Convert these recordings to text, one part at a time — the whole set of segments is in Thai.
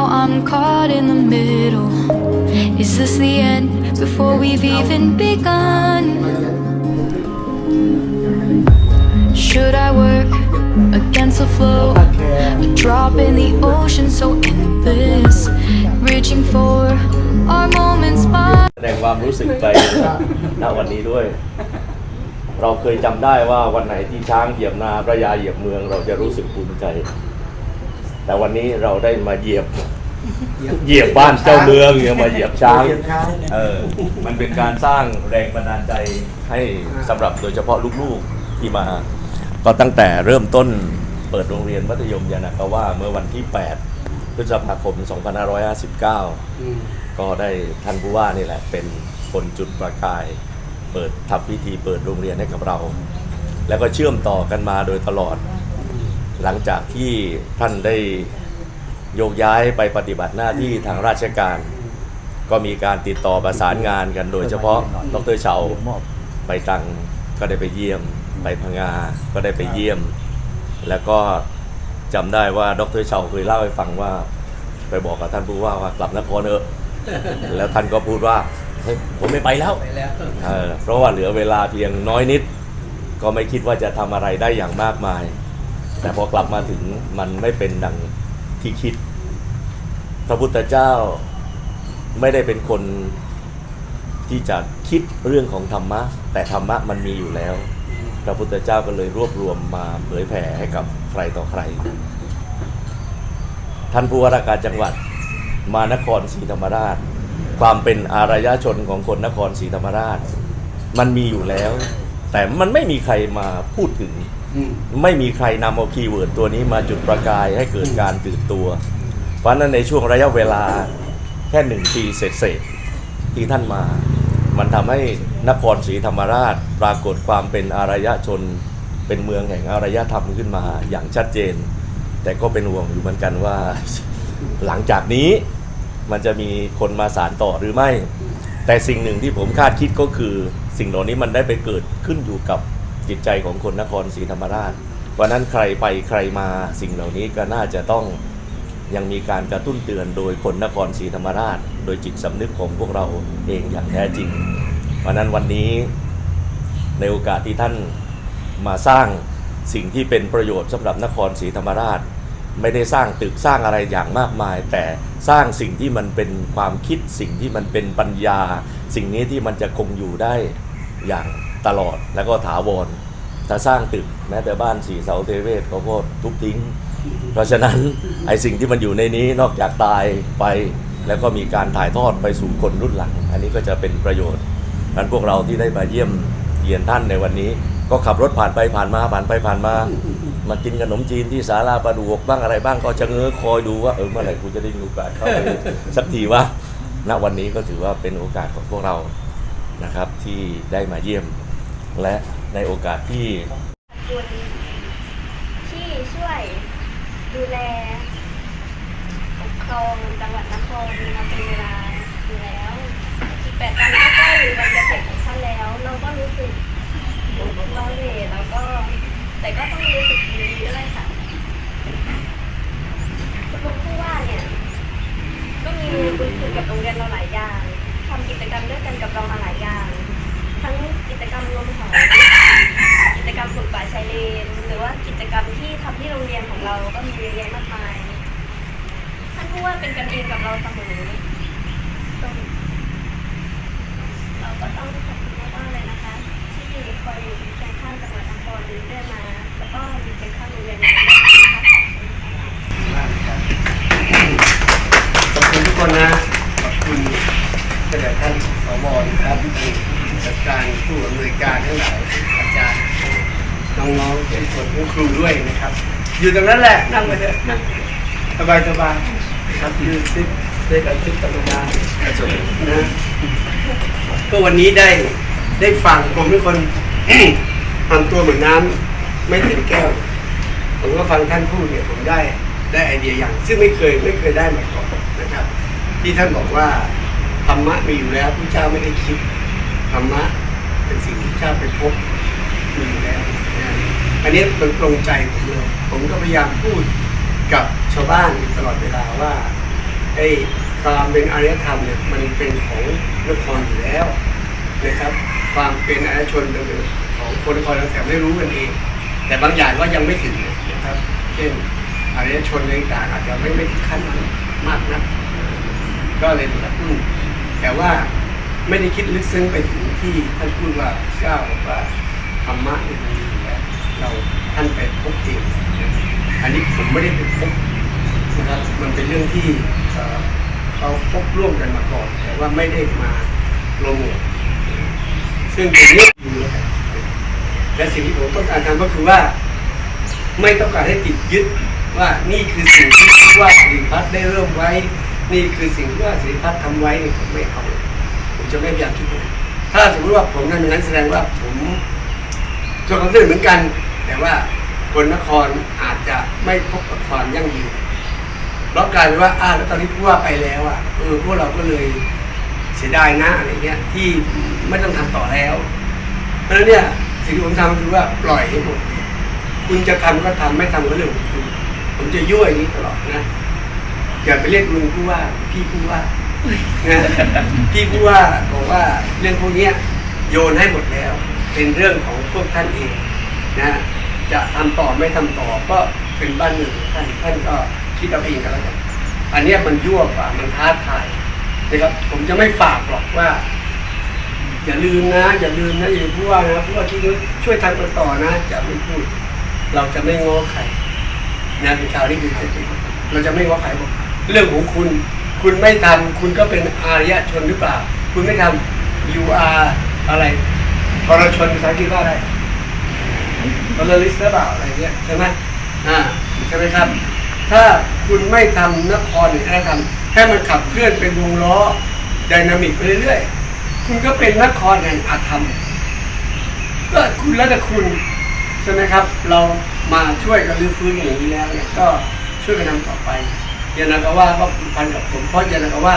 Now I'm caught in the middle. Is this the end before we've even begun? Should I work against the flow? A drop in the ocean so endless. Reaching for our moments by แสดงความรู้สึกไปณวันนี้ด้วย เราเคยจำได้ว่าวันไหนที่ช้างเหยียบนาพระยาเหยียบเมือง เราจะรู้สึกภูมิใจ แต่วันนี้เราได้มาเหยียบเหยียบบ้านเจ้าเมืองเนี่ยมาเหยียบช้างเหยียบช้างเออมันเป็นการสร้างแรงบันดาลใจให้สำหรับโดยเฉพาะลูกๆที่มา ก็ตั้งแต่เริ่มต้นเปิดโรงเรียนมัธยมยานากาว่าเมื่อวันที่ 8 พฤษภาคม 2559 ก็ได้ท่านผู้ว่านี่แหละเป็นคนจุดประกาย เปิดทำพิธีเปิดโรงเรียนให้กับเรา แล้วก็เชื่อมต่อกันมาโดยตลอด หลังจากที่ท่านได้โยกย้ายไปปฏิบัติหน้าที่ทางราชการ ก็มีการติดต่อประสานงานกันโดยเฉพาะดรเฉาไปตังก็ได้ไปเยี่ยม ไปพังงา ก็ได้ไปเยี่ยม แล้วก็จำได้ว่าดรเฉาเคยเล่าให้ฟังว่า ไปบอกกับท่านผู้ว่าว่ากลับนครเถอะแล้วท่านก็พูดว่าเฮ้ยผมไม่ไปแล้วไปแล้วเออเพราะว่าเหลือเวลาเพียงน้อยนิด ก็ไม่คิดว่าจะทำอะไรได้อย่างมากมาย แต่พอกลับมาถึงมันไม่เป็นดังที่คิด พระพุทธเจ้าไม่ได้เป็นคนที่จะคิดเรื่องของธรรมะ แต่ธรรมะมันมีอยู่แล้ว พระพุทธเจ้าก็เลยรวบรวมมาเผยแผ่ให้กับใครต่อใคร ท่านผู้ว่าราชการจังหวัดมานครศรีธรรมราช ความเป็นอารยชนของคนนครศรีธรรมราช มันมีอยู่แล้ว แต่มันไม่มีใครมาพูดถึง ไม่มีใครนำเอาคีย์เวิร์ดตัวนี้มาจุดประกายให้เกิดการตื่นตัว เพราะฉะนั้นในช่วงระยะเวลาแค่หนึ่งปีเศษๆที่ท่านมา มันทำให้นครศรีธรรมราชปรากฏความเป็นอารยชน เป็นเมืองแห่งอารยธรรมขึ้นมาอย่างชัดเจน แต่ก็เป็นห่วงอยู่เหมือนกันว่า หลังจากนี้มันจะมีคนมาสารต่อหรือไม่ แต่สิ่งหนึ่งที่ผมคาดคิดก็คือ สิ่งเหล่านี้มันได้ไปเกิดขึ้นอยู่กับ จิตใจของคนนครศรีธรรมราชเพราะฉะนั้นใครไปใครมาสิ่งเหล่านี้ก็น่าจะต้องยังมีการกระตุ้นเตือนโดยคนนครศรีธรรมราช โดยจิตสำนึกของพวกเราเองอย่างแท้จริงเพราะฉะนั้นวันนี้ในโอกาสที่ท่านมาสร้างสิ่งที่เป็นประโยชน์สำหรับนครศรีธรรมราช ไม่ได้สร้างตึกสร้างอะไรอย่างมากมาย แต่สร้างสิ่งที่มันเป็นความคิดสิ่งที่มันเป็นปัญญา สิ่งนี้ที่มันจะคงอยู่ได้อย่าง ตลอดแล้วก็ถาวรถ้าสร้างตึกแม้แต่บ้านสี่เสาเทเวศเขาก็ทุบทิ้ง เพราะฉะนั้นไอสิ่งที่มันอยู่ในนี้นอกจากตายไป แล้วก็มีการถ่ายทอดไปสู่คนรุ่นหลัง อันนี้ก็จะเป็นประโยชน์นั้นพวกเราที่ได้มาเยี่ยมเยียนท่านในวันนี้ ก็ขับรถผ่านไปผ่านมาผ่านไปผ่านมา มากินขนมจีนที่ศาลาประดูกบ้างอะไรบ้างก็จะเง้อคอยดูว่าเออเมื่อไหร่กูจะได้มีโอกาสเข้าไปสักทีว่าณวันนี้ก็ถือว่าเป็นโอกาสของพวกเรานะครับที่ได้มาเยี่ยม และในโอกาสที่คุณที่ช่วยดูแลปกครองจังหวัดนครมาเป็นเวลาอยู่แล้ว18วันก็ใกล้วันเกษตรของท่านแล้ว เราก็รู้สึกเราเหนื่อยแล้วก็ แต่ก็ต้องรู้สึกดีด้วยค่ะคุณผู้ว่าเนี่ย ก็มีบุญคุณกับโรงเรียนเราหลายอย่างทำกิจกรรมด้วยกันกับเรามาหลายอย่าง ทั้งกิจกรรมรวมของกิจกรรมปลูกป่าชายเลน หรือว่ากิจกรรมที่ทำที่โรงเรียนของเราก็มีเยอะแยะมากมายท่านผู้ว่าเป็นกันเองกับเราเสมอต้องเราก็ต้องขอบคุณมากๆเลยนะคะ ที่คอยอยู่เคียงข้างจังหวัดนครเรื่อยมา แล้วก็อยู่เคียงข้างโรงเรียนเราด้วยนะคะขอบคุณทุกคนนะขอบคุณกระดท่านสวนะครับ จัดการผู้อำนวยการทั้งหลายอาจารย์น้องๆทุกคนผู้ครูด้วยนะครับ อยู่ตรงนั้นแหละนั่งไปเถอะสบายสบายครับยืนซิปได้กับซิปธรรมดานะก็วันนี้ได้ได้ฟังผมเป็นคนทำตัวเหมือนน้ำไม่เต็มแก้ว ผมก็ฟังท่านพูดเนี่ยผมได้ได้ไอเดียอย่าง ซึ่งไม่เคยไม่เคยได้มาก่อนนะครับ ที่ท่านบอกว่าธรรมะมีอยู่แล้วพระเจ้าไม่ได้คิด ธรรมะเป็นสิ่งที่พระเจ้าไปพบมีอยู่แล้วนะอันนี้มันตรงใจผมเลยผมก็พยายามพูดกับชาวบ้านตลอดเวลาว่าไอ้ความเป็นอารยธรรมเนี่ยมันเป็นของนครอยู่แล้วนะครับความเป็นอารยชนเป็นของคนนครแต่ไม่รู้กันเอง แต่บางอย่างก็ยังไม่ถึงนะครับ เช่นอารยชนต่างๆอาจจะไม่ไม่ถึงขั้นนั้นมากนักก็เลยกระตุ้นแต่ว่า ไม่ได้คิดลึกซึ้งไปถึงที่ท่านพูดว่าเจ้าบอกว่าธรรมะเนี่ยมันมีอยู่แล้วเราท่านไปพบเองอันนี้ผมไม่ได้ไปพบนะครับมันเป็นเรื่องที่เขาพบร่วมกันมาก่อน แต่ว่าไม่ได้มาโปรโมทซึ่งเป็นเรื่องดีแล้วกันและสิ่งที่ผมต้องการทำก็คือว่า ไม่ต้องการให้ติดยึดว่านี่คือสิ่งที่ว่าสิริพัฒน์ได้เริ่มไว้ นี่คือสิ่งที่ว่าสิริพัฒน์ทำไว้ผมไม่เอา จะไม่พยายามคิดอย่างนั้นถ้าสมมติว่าผมทำอย่างนั้นแสดงว่าผมจนความสำเร็จเหมือนกัน แต่ว่าคนนครอาจจะไม่พบกับความยั่งยืนเพราะกลายเป็นว่าอ้าวแล้วตอนนี้ผู้ว่าไปแล้วอะเออพวกเราก็เลยเสียดายนะอะไรเงี้ย ที่ไม่ต้องทำต่อแล้ว เพราะฉะนั้นเนี่ยสิ่งที่ผมทำคือว่าปล่อยให้หมดคุณจะทำก็ทำไม่ทำก็เรื่องของคุณผมจะยั่วอย่างนี้ตลอดนะอย่าไปเรียกลุงผู้ว่าพี่ผู้ว่า นะพี่ผู้ว่าบอกว่าเรื่องพวกนี้โยนให้หมดแล้ว เป็นเรื่องของพวกท่านเองนะจะทำต่อไม่ทำต่อก็เป็นบ้านเมืองของท่านท่านก็คิดเอาเองกันแล้วกันอันนี้มันยั่วกว่ามันท้าทายนะครับผมจะไม่ฝากหรอกว่า อย่าลืมนะอย่าลืมนะอย่าพูดว่านะพูดว่าที่นี้ช่วยทำกันต่อนะจะไม่พูด เราจะไม่ง้อใครนะเป็นชาวที่ดีจริงเราจะไม่ง้อใครบอกเรื่องของคุณ คุณไม่ทำคุณก็เป็นอารยชนหรือเปล่า คุณไม่ทำ you are อะไรทรชนภาษาอังกฤษว่าอะไรทรลิสหรือเปล่าอะไรเงี้ยใช่ไหมอ่าใช่ไหมครับ ถ้าคุณไม่ทำนครหรืออะไรทำให้มันขับเคลื่อนเป็นวงล้อไดนามิกไปเรื่อยๆ คุณก็เป็นนครแห่งอาธรรม ก็คุณแล้วแต่คุณใช่ไหมครับ เรามาช่วยกันรื้อฟื้นอย่างนี้แล้วเนี่ยก็ช่วยกันทำต่อไป ยานากาว่าก็ผูกพันกับผมเพราะยานากาว่า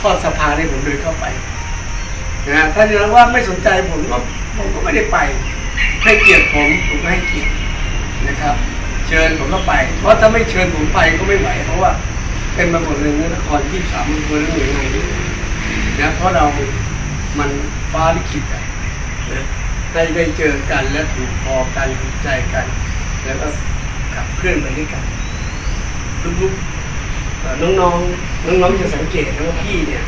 ทอดสะพาให้ผมเดินเข้าไปนะถ้ายานากาว่าไม่สนใจผมก็ผมก็ไม่ได้ไป ให้เกียรติผมผมก็ให้เกียรตินะครับ เชิญผมก็ไป เพราะถ้าไม่เชิญผมไปก็ไม่ไหวเพราะว่า เป็นมาหมดเลยนครที่สามอำเภอและหน่วยงานนี้นะเพราะเรา มันฟ้าลิขิตอะนะได้ได้เจอกันและถูกคอกันถูกใจกัน แล้วก็ขับเคลื่อนไปด้วยกันลุกๆ เอ่อน้องๆน้องๆจะสังเกตนะว่าพี่เนี่ย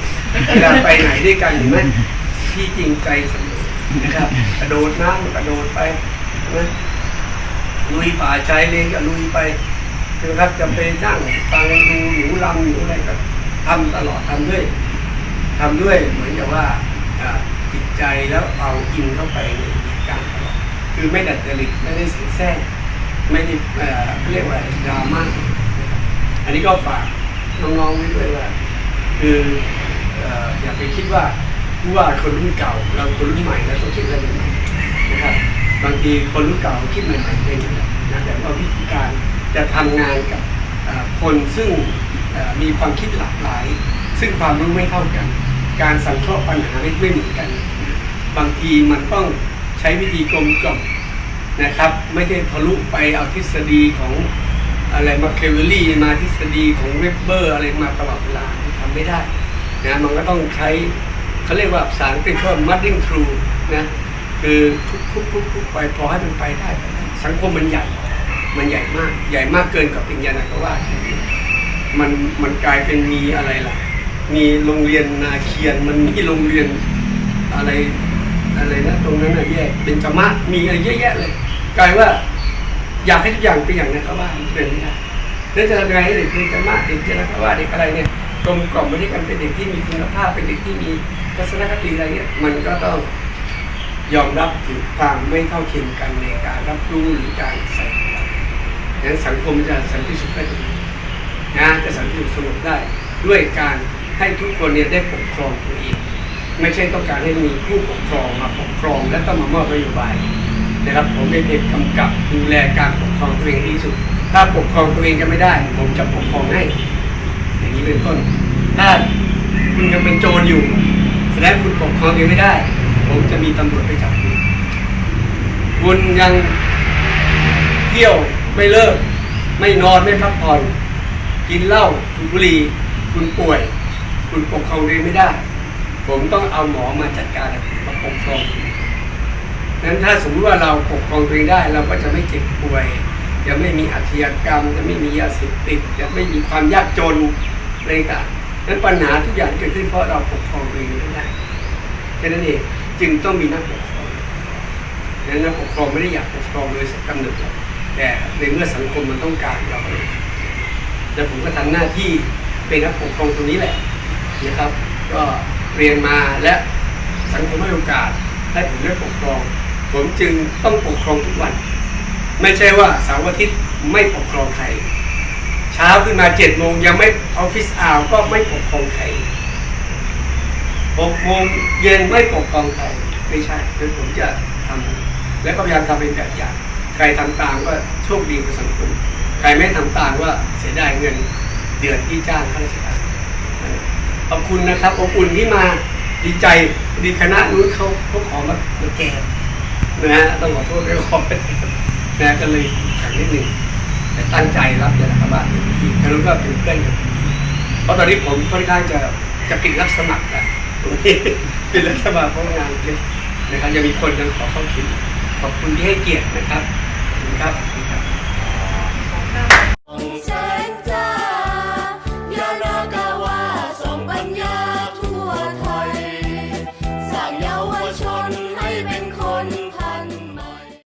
เวลาไปไหนด้วยกันเห็นไหมพี่จริงใจเสมอนะครับ กระโดดน้ำกระโดดไปนะลุยป่าชายเลนก็ลุยไปนะครับจะไปนั่งฟังดูหนูลำหนูอะไรก็ทำตลอดทำด้วยทำด้วยเหมือนกับว่าอ่าจิตใจแล้วเอาอินเข้าไปในเหตุการณ์ตลอดคือไม่ดัดจริตไม่ได้เสียแทรกไม่ได้เอ่อเรียกว่าดราม่านะครับอันนี้ก็ฝาก น้องๆไว้ด้วยว่าคือออย่าไปคิดว่าผู้ว่าคนรุ่นเก่า เราคนรุ่นใหม่เราต้องคิดอะไรใหม่นะครับบางทีคนรุ่นเก่าคิดใหม่ๆเองนะแต่ว่าวิธีการจะทำงานกับคนซึ่งมีความคิดหลากหลาย ซึ่งความรู้ไม่เท่ากัน การสังเคราะห์ปัญหาไม่เหมือนกัน บางทีมันต้องใช้วิธีกลมกล่อมนะครับ ไม่ได้ทะลุไปเอาทฤษฎีของ อะไรมาเคเวลลี่มาทฤษฎีของเวบเบอร์อะไรมาตลอดเวลาทำไม่ได้นะมันก็ต้องใช้เขาเรียกว่าภาษาอังกฤษว่า mudding through นะคือทุกทุกทุกทุกไปพอให้มันไปได้ สังคมมันใหญ่ มันใหญ่มาก ใหญ่มากเกินกับปิญญาณก็ว่า มันมันกลายเป็นมีอะไรล่ะ มีโรงเรียนนาเคียน มันมีโรงเรียนอะไรอะไรนะตรงนั้นอะแยกเป็นจมาศมีอะไรเยอะแยะเลย กลายว่า อยากให้ทุกอย่างเป็นอย่างนั้นเขาว่าเป็นไม่ได้แล้วจะทำยังไงให้เด็กเป็นจมาศเด็กเจริญเขาว่าเด็กอะไรเนี่ยกลมกล่อมไปด้วยกันเป็นเด็กที่มีคุณภาพเป็นเด็กที่มีทัศนคติอะไรเนี่ยมันก็ต้องยอมรับถึงความไม่เท่าเทียมกันในการรับรู้หรือการใส่ใจดังนั้นสังคมจะสันติสุขได้ตรงนี้นะจะสันติสุขสงบได้ด้วยการให้ทุกคนเนี่ยได้ปกครองตัวเองไม่ใช่ต้องการให้มีผู้ปกครองมาปกครองและต้องมามอบนโยบาย นะครับผมเป็นเด็กกำกับดูแลการปกครองตัวเองที่สุด ถ้าปกครองตัวเองกันไม่ได้ ผมจะปกครองให้ อย่างนี้เป็นต้นถ้าคุณยังเป็นโจรอยู่ แสดงคุณปกครองเองไม่ได้ ผมจะมีตำรวจไปจับคุณคุณยังเที่ยวไม่เลิก ไม่นอนไม่พักผ่อน กินเหล้าสูบบุหรี่คุณป่วย คุณปกครองเองไม่ได้ ผมต้องเอาหมอมาจัดการมาปกครองคุณ นั้นถ้าสมมติว่าเราปกครองตัวเองได้ เราก็จะไม่เจ็บป่วย จะไม่มีอาชญากรรม จะไม่มียาเสพติด จะไม่มีความยากจนอะไรต่างนั้นปัญหาทุกอย่างเกิดขึ้นเพราะเราปกครองตัวเองไม่ได้แค่นั้นเองจึงต้องมีนักปกครองนั้นนักปกครองไม่ได้อยากปกครองโดยกำเนิดแต่ในเมื่อสังคมมันต้องการเราแล้วผมก็ทำหน้าที่เป็นนักปกครองตรงนี้แหละนะครับ ก็เรียนมาและสังคมให้โอกาสให้ผมได้ปกครอง ผมจึงต้องปกครองทุกวัน ไม่ใช่ว่าเสาร์อาทิตย์ไม่ปกครองใคร เช้าขึ้นมาเจ็ดโมงยังไม่ออฟฟิศอ่าวก็ไม่ปกครองใครหกโมงเย็นไม่ปกครองใครไม่ใช่คือผมจะทำและก็พยายามทำเป็นแบบอย่าง ใครทำตามก็โชคดีกับสังคมใครไม่ทำตามก็เสียดายเงินเดือนที่จ้างข้าราชการขอบคุณนะครับอบอุ่นที่มาดีใจดีคณะนู้นเขาเขาขอมามาแก้ นะฮะต้องขอโทษด้วยความนะก็เลยขังนิดหนึ่งแต่ตั้งใจรับยาละบาทอีกครั้งก็เป็นเพื่อนกันเพราะตอนนี้ผมค่อนข้างจะจะปิดรับสมัครแล้วตรงนี้ปิดรับสมัครเพราะงานเยอะนะครับยังมีคนยังขอเข้าคิดขอบคุณที่ให้เกียรตินะครับขอบคุณครับ